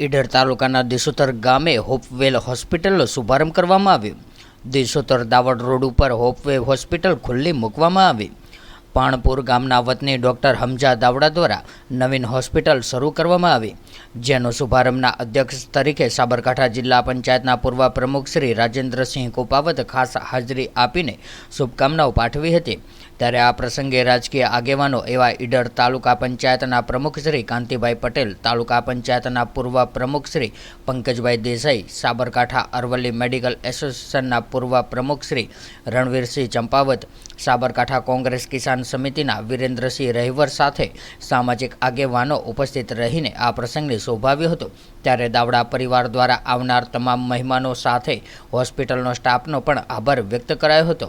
ઈડર તાલુકાના દેસોતર ગામે હોપવેલ હોસ્પિટલનો શુભારંભ કરવામાં આવ્યો. દેસોતર દાવડ રોડ ઉપર હોપવે હોસ્પિટલ ખુલ્લી મૂકવામાં આવી. પાણપુર ગામના વતની ડૉક્ટર હમજા દાવડા દ્વારા નવીન હોસ્પિટલ શરૂ કરવામાં આવી. જેનો શુભારંભના અધ્યક્ષ તરીકે સાબરકાંઠા જિલ્લા પંચાયતના પૂર્વ પ્રમુખ શ્રી રાજેન્દ્રસિંહ કોપાવત ખાસ હાજરી આપીને શુભકામનાઓ પાઠવી હતી. ત્યારે આ પ્રસંગે રાજકીય આગેવાનો એવા ઈડર તાલુકા પંચાયતના પ્રમુખ શ્રી કાંતિભાઈ પટેલ, તાલુકા પંચાયતના પૂર્વ પ્રમુખ શ્રી પંકજભાઈ દેસાઈ, સાબરકાંઠા અરવલ્લી મેડિકલ એસોસિએશનના પૂર્વ પ્રમુખ શ્રી રણવીરસિંહ ચંપાવત, સાબરકાંઠા કોંગ્રેસ કિસાન સમિતિના વિરેન્દ્રસિંહ રહેવર સાથે સામાજિક આગેવાનો ઉપસ્થિત રહીને આ પ્રસંગને શોભાવ્યો હતો. ત્યારે દાવડા પરિવાર દ્વારા આવનાર તમામ મહેમાનો સાથે હોસ્પિટલનો સ્ટાફનો પણ આભાર વ્યક્ત કરાયો હતો.